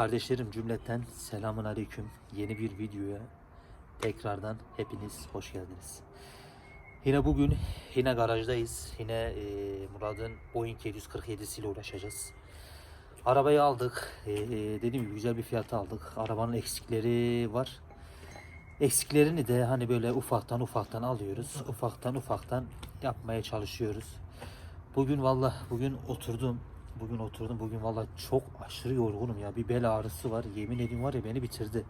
Kardeşlerim cümleten selamun aleyküm. Yeni bir videoya tekrardan hepiniz hoş geldiniz. Yine bugün yine garajdayız. Yine e, Murat'ın Boeing 747 ile uğraşacağız. Arabayı aldık. E, e, dediğim gibi güzel bir fiyata aldık. Arabanın eksikleri var. Eksiklerini de hani böyle ufaktan ufaktan alıyoruz. Ufaktan ufaktan yapmaya çalışıyoruz. Bugün valla bugün oturdum. Bugün oturdum. Bugün valla çok aşırı yorgunum ya. Bir bel ağrısı var. Yemin ediyorum var ya beni bitirdi.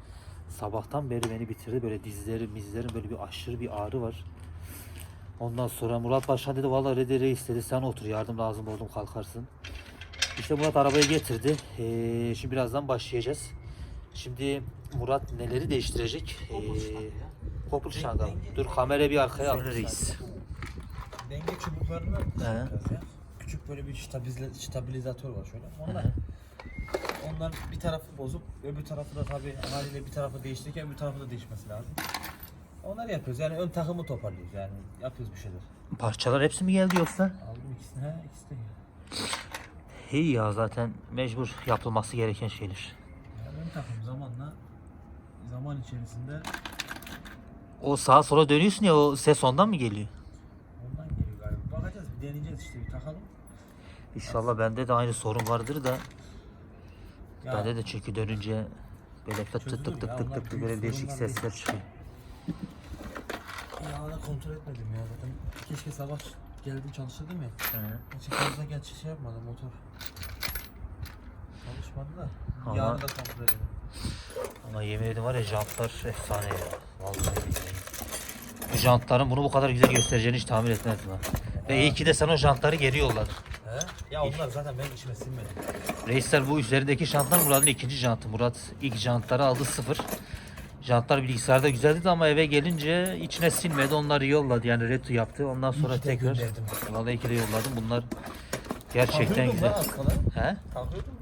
Sabahtan beri beni bitirdi. Böyle dizlerim, mizlerim böyle bir aşırı bir ağrı var. Ondan sonra Murat Başkan dedi valla Rede Reis dedi sen otur yardım lazım oldum kalkarsın. İşte Murat arabayı getirdi. Ee, şimdi birazdan başlayacağız. Şimdi Murat neleri değiştirecek? Ee, Kopul şanga. Dur kamerayı bir arkaya al. Reis. Denge çubuklarını He. Küçük böyle bir stabilizatör var şöyle. Onlar, onlar bir tarafı bozup öbür tarafı da tabii haliyle bir tarafı değiştirirken öbür tarafı da değişmesi lazım. Onları yapıyoruz yani ön takımı toparlıyoruz yani yapıyoruz bir şeyler. Parçalar hepsi mi geldi yoksa? Aldım ikisini he ikisi de. İyi ya zaten mecbur yapılması gereken şeyler. Yani ön takım zamanla zaman içerisinde O sağa sola dönüyorsun ya o ses ondan mı geliyor? ondan geliyor galiba. Bakacağız bir deneyeceğiz işte bir takalım. İnşallah bende de aynı sorun vardır da Ya, bende de çünkü dönünce böyle tık tık tık tık tık tık böyle değişik sesler çıkıyor. ya da kontrol etmedim ya zaten. Keşke sabah geldim çalıştırdım ya. Hı. Açık fazla geç şey yapmadı motor. Çalışmadı da. Ama- Yağını da kontrol edelim. Ama yemin ediyorum var ya jantlar efsane ya. Vallahi billahi. Bu jantların bunu bu kadar güzel göstereceğini hiç tahmin etmezdim ha. Ve iyi ki de sen o jantları geri yolladın. He? Ya onlar zaten benim içime sinmedi. Reisler bu üzerindeki jantlar Murat'ın ikinci jantı. Murat ilk jantları aldı sıfır. Jantlar bilgisayarda güzeldi ama eve gelince içine sinmedi. Onları yolladı yani retu yaptı. Ondan sonra İyi ki de tekrar gönderdim. vallahi iki de yolladım. Bunlar gerçekten Takıyordum güzel. lan az kala. He? Takıyordum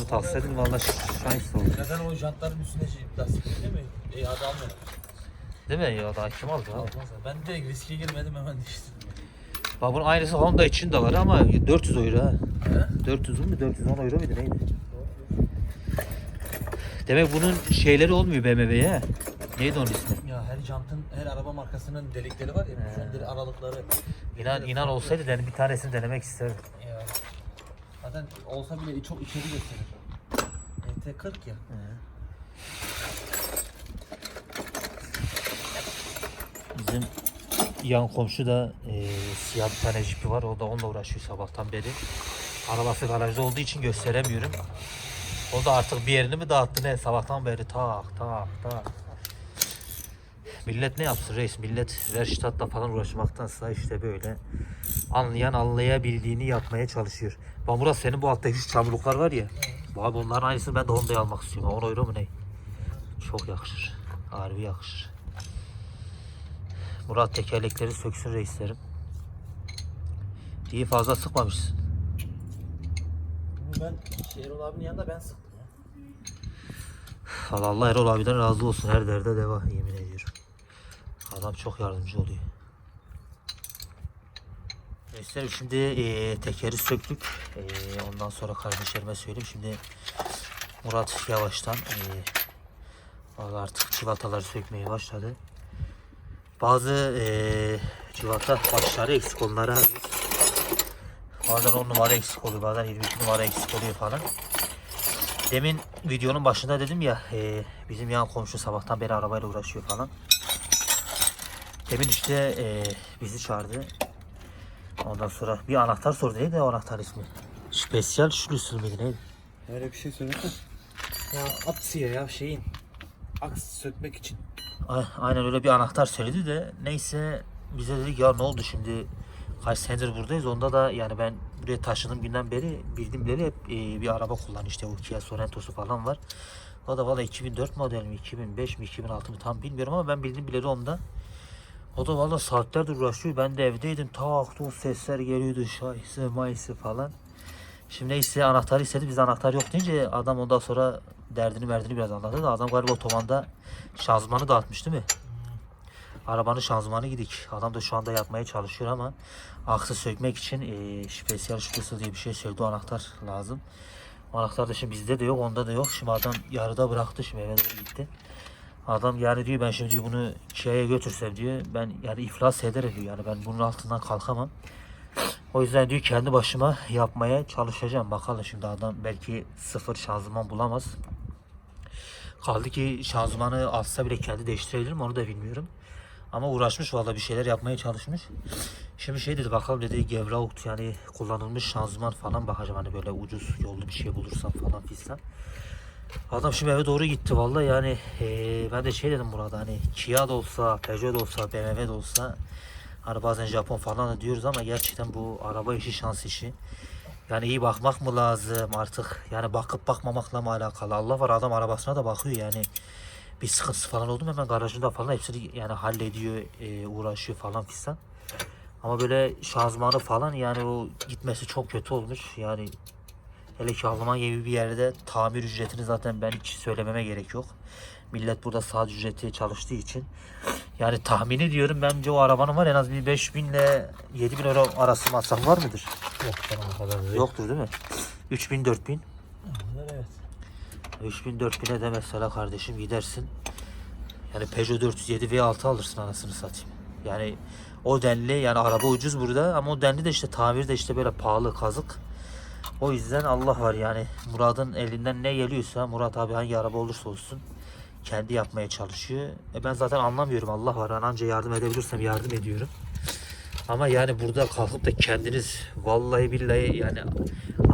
ya. Tavsiye ederim. Vallahi şans oldu. Zaten o jantların üstüne şey lastik değil mi? İyi hadi almayalım. Değil mi ya? Daha kim aldı abi? Ben direkt riske girmedim hemen değiştirdim. Bak bunun aynısı Honda için de var ama 400 euro ha. He? 400 mu 410 euro muydu neydi? Demek bunun şeyleri olmuyor BMW'ye. Neydi onun ismi? Ya her jantın, her araba markasının delikleri var ya. He. Şu an deli aralıkları. İnan inan olsaydı dedim bir tanesini denemek isterdim. Ya. Zaten olsa bile çok içeri gösterir. ET40 ya. Bizim yan komşu da e, siyah bir tane jipi var. O da onunla uğraşıyor sabahtan beri. Arabası garajda olduğu için gösteremiyorum. O da artık bir yerini mi dağıttı ne? Sabahtan beri tak tak tak. Millet ne yapsın reis? Millet Verstadt'la falan uğraşmaktansa işte böyle anlayan anlayabildiğini yapmaya çalışıyor. Bak Murat senin bu alttaki şu çamurluklar var ya. Abi onların aynısını ben de Honda'ya almak istiyorum. 10 euro mu ne? Çok yakışır. Harbi yakışır. Murat tekerlekleri söksün reislerim. İyi fazla sıkmamışsın. Bunu ben Erol abinin yanında ben sıktım ya. Allah Allah Erol abiden razı olsun. Her derde deva yemin ediyorum. Adam çok yardımcı oluyor. Reislerim şimdi eee, tekeri söktük. Eee, ondan sonra kardeşlerime söyleyeyim. Şimdi Murat yavaştan vallahi artık çivataları sökmeye başladı. Bazı eee civata başları eksik arıyoruz. Bazen 10 numara eksik oluyor, bazen 22 numara eksik oluyor falan. Demin videonun başında dedim ya e, bizim yan komşu sabahtan beri arabayla uğraşıyor falan. Demin işte e, bizi çağırdı. Ondan sonra bir anahtar sordu. Neydi o anahtar ismi? Spesyal Schlüssel miydi neydi? Öyle bir şey söyledi. Ya aksiye ya şeyin. Aks sökmek için. Aynen öyle bir anahtar söyledi de neyse bize dedik ya ne oldu şimdi kaç senedir buradayız onda da yani ben buraya taşındığım günden beri bildiğim bileli hep e, bir araba kullan işte o Kia Sorrento'su falan var. O da valla 2004 model mi 2005 mi 2006 mı tam bilmiyorum ama ben bildiğim bileli onda. O da valla saatlerdir uğraşıyor. Ben de evdeydim. Tak o sesler geliyordu. Şahisi mayısı falan. Şimdi neyse anahtarı istedi. Biz anahtar yok deyince adam ondan sonra derdini merdini biraz anlattı da adam galiba otomanda şanzımanı dağıtmış değil mi? Arabanın şanzımanı gidik. Adam da şu anda yapmaya çalışıyor ama aksı sökmek için e, spesyal şüphesi diye bir şey söyledi. Anahtar lazım. Anahtar da şimdi bizde de yok, onda da yok. Şimdi adam yarıda bıraktı şimdi eve gitti. Adam yani diyor ben şimdi bunu şeye götürsem diyor ben yani iflas ederim diyor. Yani ben bunun altından kalkamam. O yüzden diyor kendi başıma yapmaya çalışacağım. Bakalım şimdi adam belki sıfır şanzıman bulamaz. Kaldı ki şanzımanı alsa bile kendi değiştirebilir mi onu da bilmiyorum. Ama uğraşmış valla bir şeyler yapmaya çalışmış. Şimdi şey dedi bakalım dedi Gevraut yani kullanılmış şanzıman falan bakacağım hani böyle ucuz yollu bir şey bulursam falan fistan. Adam şimdi eve doğru gitti valla yani eee, ben de şey dedim burada hani Kia da olsa Peugeot da olsa BMW de olsa hani bazen Japon falan da diyoruz ama gerçekten bu araba işi şans işi. Yani iyi bakmak mı lazım artık yani bakıp bakmamakla mı alakalı Allah var adam arabasına da bakıyor yani bir sıkıntısı falan oldu mu hemen garajında falan hepsini yani hallediyor eee, uğraşıyor falan fistan. Ama böyle şanzımanı falan yani o gitmesi çok kötü olmuş yani Hele ki Alman gibi bir yerde tamir ücretini zaten ben hiç söylememe gerek yok. Millet burada saat ücreti çalıştığı için. Yani tahmini diyorum bence o arabanın var en az bir 5000 ile 7000 euro arası masraf var mıdır? Yok canım o kadar değil. Yoktur değil mi? 3000 4000. Evet. 3000 4000'e de mesela kardeşim gidersin. Yani Peugeot 407 V6 alırsın anasını satayım. Yani o denli yani araba ucuz burada ama o denli de işte tamir de işte böyle pahalı kazık. O yüzden Allah var yani Murat'ın elinden ne geliyorsa Murat abi hangi araba olursa olsun kendi yapmaya çalışıyor. E ben zaten anlamıyorum Allah var. Ben anca yardım edebilirsem yardım ediyorum. Ama yani burada kalkıp da kendiniz vallahi billahi yani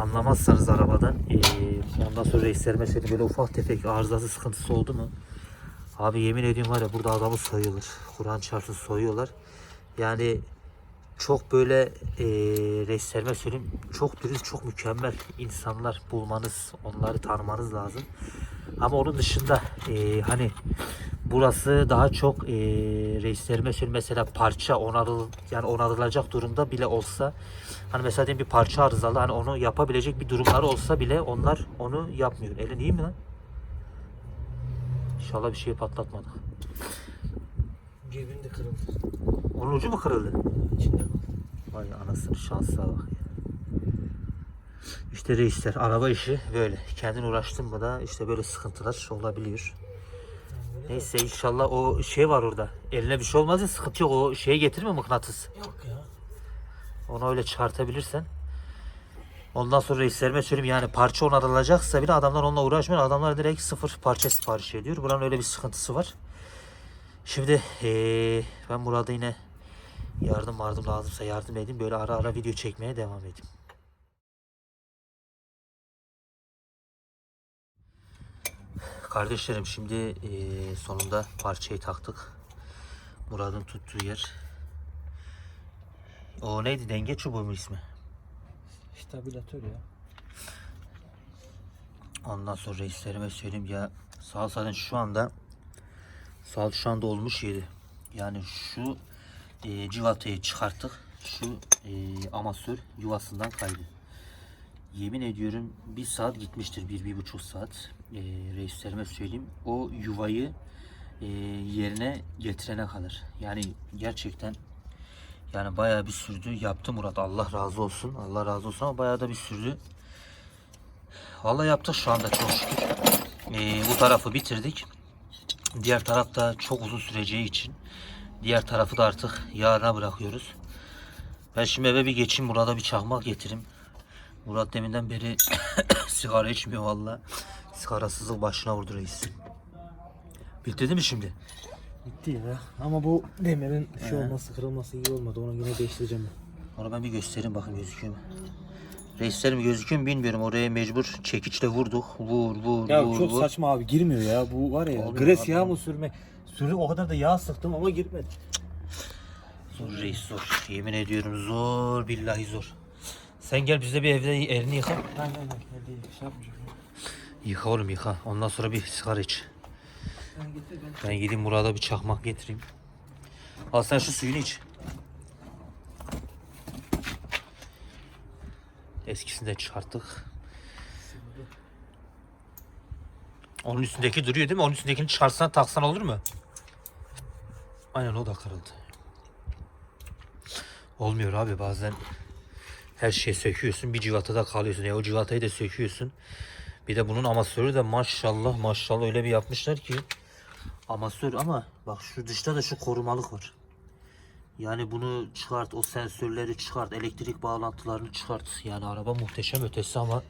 anlamazsanız arabadan eee, ondan sonra reislerime söyleyeyim böyle ufak tefek arızası sıkıntısı oldu mu? Abi yemin ediyorum var ya burada adamı soyuyorlar. Kur'an çarpsın soyuyorlar. Yani çok böyle eee reislerime söyleyeyim çok dürüst çok mükemmel insanlar bulmanız onları tanımanız lazım. Ama onun dışında eee, hani burası daha çok eee reislerime söyleyeyim mesela parça onarıl yani onarılacak durumda bile olsa hani mesela diyelim bir parça arızalı hani onu yapabilecek bir durumları olsa bile onlar onu yapmıyor. Elin iyi mi lan? İnşallah bir şey patlatmadık. Cebinde kırıldı. Onun ucu mu kırıldı? İçinde. Vay anasını şansına bak ya. İşte reisler araba işi böyle. Kendin uğraştın mı da işte böyle sıkıntılar olabiliyor. Neyse inşallah o şey var orada. Eline bir şey olmaz ya sıkıntı yok. O şeye getirme mıknatıs. Yok ya. Onu öyle çıkartabilirsen. Ondan sonra reislerime söyleyeyim yani parça onarılacaksa bile adamlar onunla uğraşmıyor. Adamlar direkt sıfır parça sipariş ediyor. Buranın öyle bir sıkıntısı var. Şimdi eee, ben burada yine yardım yardım lazımsa yardım edeyim. Böyle ara ara video çekmeye devam edeyim. Kardeşlerim şimdi eee, sonunda parçayı taktık. Murat'ın tuttuğu yer. O neydi? Denge çubuğu mu ismi? Stabilatör ya. Ondan sonra reislerime söyleyeyim ya sağ zaten şu anda sağ şu anda olmuş yeri. Yani şu e, civatayı çıkarttık. Şu e, amasör yuvasından kaydı. Yemin ediyorum bir saat gitmiştir. Bir, bir buçuk saat. E, reislerime söyleyeyim. O yuvayı e, yerine getirene kadar. Yani gerçekten yani bayağı bir sürdü. Yaptı Murat. Allah razı olsun. Allah razı olsun ama bayağı da bir sürdü. Vallahi yaptık şu anda çok şükür. Ee, bu tarafı bitirdik. Diğer taraf da çok uzun süreceği için diğer tarafı da artık yarına bırakıyoruz. Ben şimdi eve bir geçeyim. Burada bir çakmak getireyim. Murat deminden beri sigara içmiyor valla. Sigarasızlık başına vurdu reis. Bitti değil mi şimdi? Bitti ya. Ama bu demirin şey olması, kırılması iyi olmadı. Onu yine değiştireceğim ben. Onu ben bir göstereyim bakın gözüküyor mu? Reislerim gözüküyor mu bilmiyorum. Oraya mecbur çekiçle vurduk. Vur vur Ya vur çok vur. saçma abi girmiyor ya. Bu var ya. Olmuyor gres abi. yağı mı sürmek? Sürdüm o kadar da yağ sıktım ama girmedi. Zor reis zor. Yemin ediyorum zor billahi zor. Sen gel bize bir evde elini yıka. Aynen aynen. Hadi şey yapmayacağım. Yıka oğlum yıka. Ondan sonra bir sigara iç. Ben getir ben. Ben gideyim Murat'a bir çakmak getireyim. Al sen şu suyunu iç. Eskisini de çıkarttık. Onun üstündeki duruyor değil mi? Onun üstündekini çıkarsan taksan olur mu? Aynen o da kırıldı. Olmuyor abi bazen Her şeyi söküyorsun. Bir civatada kalıyorsun. Ya o civatayı da söküyorsun. Bir de bunun amasörü de maşallah maşallah öyle bir yapmışlar ki. Amasör ama bak şu dışta da şu korumalık var. Yani bunu çıkart, o sensörleri çıkart, elektrik bağlantılarını çıkart. Yani araba muhteşem ötesi ama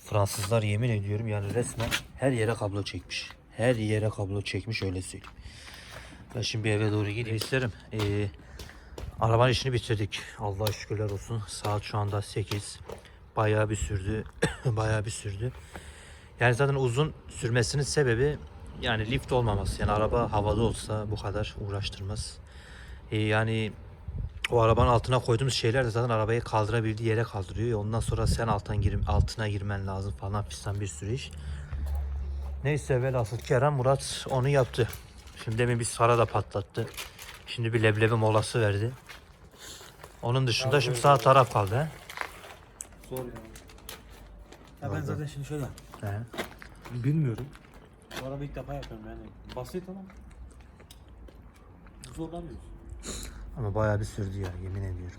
Fransızlar yemin ediyorum yani resmen her yere kablo çekmiş. Her yere kablo çekmiş öyle söyleyeyim. Ben şimdi bir eve doğru gideyim isterim. Ee, arabanın işini bitirdik. Allah'a şükürler olsun. Saat şu anda 8. Bayağı bir sürdü. Bayağı bir sürdü. Yani zaten uzun sürmesinin sebebi yani lift olmaması. Yani araba havada olsa bu kadar uğraştırmaz. Ee, yani o arabanın altına koyduğumuz şeyler de zaten arabayı kaldırabildiği yere kaldırıyor. Ondan sonra sen alttan girim, altına girmen lazım falan fistan bir sürü iş. Neyse velhasıl Kerem Murat onu yaptı. Şimdi demin bir sara da patlattı. Şimdi bir leblebi molası verdi. Onun dışında şimdi sağ taraf kaldı. He? Zor ya. Ya ben zaten şimdi şöyle He. bilmiyorum. Bu araba ilk defa yapıyorum yani. Basit ama zorlanmıyorsun. Ama bayağı bir sürdü ya yemin ediyorum.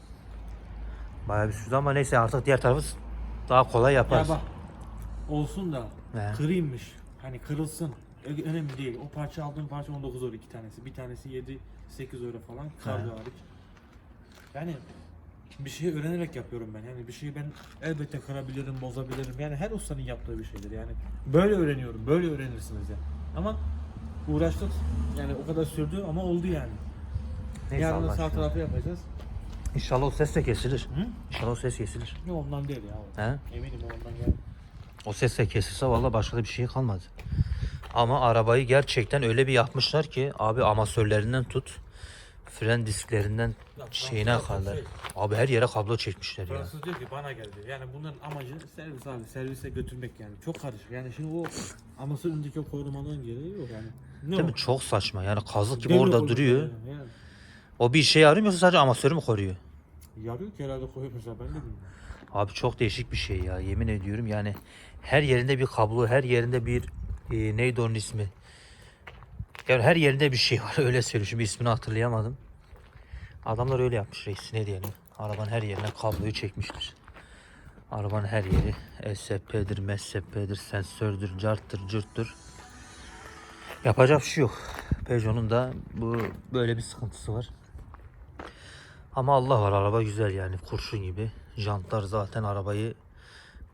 Bayağı bir sürdü ama neyse artık diğer tarafı daha kolay yaparız. Ya bak olsun da He. kırıymış. Hani kırılsın. Ö- Önemli değil. O parça aldığım parça 19 euro iki tanesi. Bir tanesi 7 8 euro falan. Kargo hariç. Yani bir şeyi öğrenerek yapıyorum ben. Yani bir şeyi ben elbette kırabilirim, bozabilirim. Yani her ustanın yaptığı bir şeydir. Yani böyle öğreniyorum. Böyle öğrenirsiniz yani. Ama uğraştık. Yani o kadar sürdü ama oldu yani. Neyse Yarın da Allah sağ aşkına. tarafı yapacağız. İnşallah o ses de kesilir. Hı? İnşallah o ses kesilir. Ne ondan değil ya. He? Eminim o ondan geldi. O ses de kesilse vallahi başka da bir şey kalmadı. Ama arabayı gerçekten öyle bir yapmışlar ki abi amasörlerinden tut fren disklerinden şeyine Fransızlar kadar. şey- Abi her yere kablo çekmişler ya. Fransız diyor ki bana geldi. Yani bunların amacı servis abi. Servise götürmek yani. Çok karışık. Yani şimdi o amasör önündeki o korumalığın gereği yok yani. Ne Değil o? mi? Çok saçma. Yani kazık gibi Demir orada duruyor. yani, yani. O bir işe yarıyor mu yoksa sadece amasörü mü koruyor? Yarıyor ki herhalde koyuyor mesela ben de bilmiyorum. Abi çok değişik bir şey ya yemin ediyorum yani her yerinde bir kablo her yerinde bir e, neydi onun ismi? Yani her yerinde bir şey var öyle söyleyeyim. Şimdi ismini hatırlayamadım. Adamlar öyle yapmış reis ne diyelim? Arabanın her yerine kabloyu çekmiştir. Arabanın her yeri SP'dir MSP'dir sensördür carttır cırttır yapacak bir şey yok. Peugeot'un da bu böyle bir sıkıntısı var. Ama Allah var araba güzel yani kurşun gibi. Jantlar zaten arabayı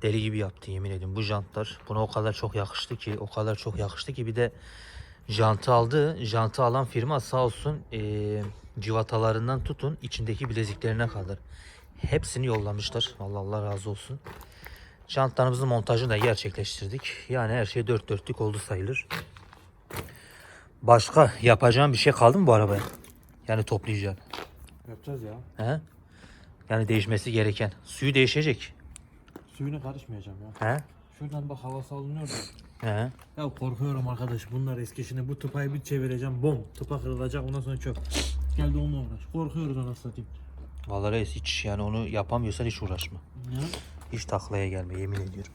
deli gibi yaptı yemin ediyorum. Bu jantlar buna o kadar çok yakıştı ki o kadar çok yakıştı ki bir de jantı aldı. Jantı alan firma sağ olsun eee, civatalarından tutun içindeki bileziklerine kadar. Hepsini yollamışlar. Vallahi Allah razı olsun. Jantlarımızın montajını da gerçekleştirdik. Yani her şey dört dörtlük oldu sayılır. Başka yapacağım bir şey kaldı mı bu arabaya? Yani toplayacağım. Yapacağız ya. He? Yani değişmesi gereken. Suyu değişecek. Suyuna karışmayacağım ya. He? Şuradan bak havası alınıyor da. He? Ya korkuyorum arkadaş bunlar eski şimdi bu tıpayı bir çevireceğim bom tıpa kırılacak ondan sonra çöp. Geldi onunla uğraş. Korkuyoruz anasını satayım. Vallahi reis hiç yani onu yapamıyorsan hiç uğraşma. Ya. Hiç taklaya gelme yemin ediyorum.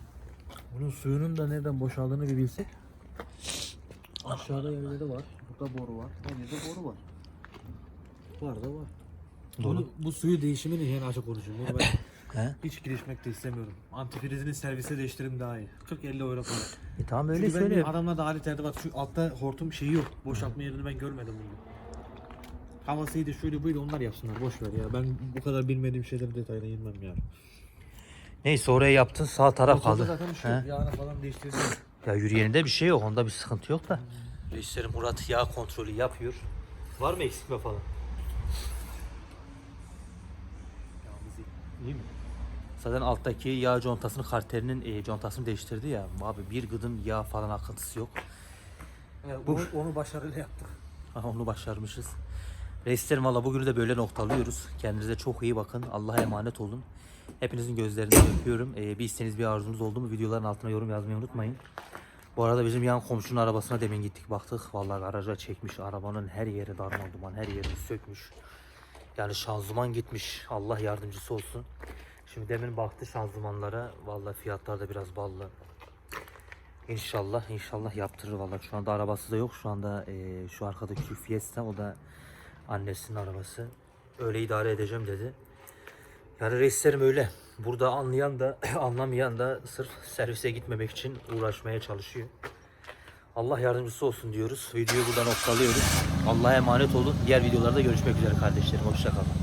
Bunun suyunun da nereden boşaldığını bir bilsek. Aşağıda yerleri var. Burada boru var. Her yerde boru var. Var da var. Doğru. Bunu, bu suyu değişimini yani açık konuşayım. Bunu ben He? hiç girişmek de istemiyorum. Antifrizini servise değiştirim daha iyi. 40-50 euro para. E tamam öyle Çünkü ben söyle. adamlarda alet edevat şu altta hortum şeyi yok. Boşaltma yerini ben görmedim bunu. Havasıydı şöyle buydu onlar yapsınlar boş ver ya. Ben bu kadar bilmediğim şeyleri detayına inmem ya. Neyse oraya yaptın sağ taraf kaldı. zaten bir şey He? Yağını falan değiştirdim. Ya yürüyeninde bir şey yok. Onda bir sıkıntı yok da. Reislerim Murat yağ kontrolü yapıyor. Var mı eksiltme falan? Yağımız iyi. İyi mi? Zaten alttaki yağ contasını karterinin e, contasını değiştirdi ya. Abi bir gıdım yağ falan akıntısı yok. Bu, onu, onu başarıyla yaptık. Onu başarmışız. Reislerim valla bugünü de böyle noktalıyoruz. Kendinize çok iyi bakın. Allah'a emanet olun. Hepinizin gözlerinden öpüyorum. Ee, bir isteğiniz bir arzunuz oldu mu videoların altına yorum yazmayı unutmayın. Bu arada bizim yan komşunun arabasına demin gittik baktık. Vallahi garaja çekmiş. Arabanın her yeri darma duman. Her yerini sökmüş. Yani şanzıman gitmiş. Allah yardımcısı olsun. Şimdi demin baktı şanzımanlara. Vallahi fiyatlar da biraz ballı. İnşallah inşallah yaptırır vallahi. Şu anda arabası da yok. Şu anda eee, şu arkadaki Fiesta o da annesinin arabası. Öyle idare edeceğim dedi. Yani reislerim öyle. Burada anlayan da anlamayan da sırf servise gitmemek için uğraşmaya çalışıyor. Allah yardımcısı olsun diyoruz. Videoyu burada noktalıyoruz. Allah'a emanet olun. Diğer videolarda görüşmek üzere kardeşlerim. Hoşçakalın.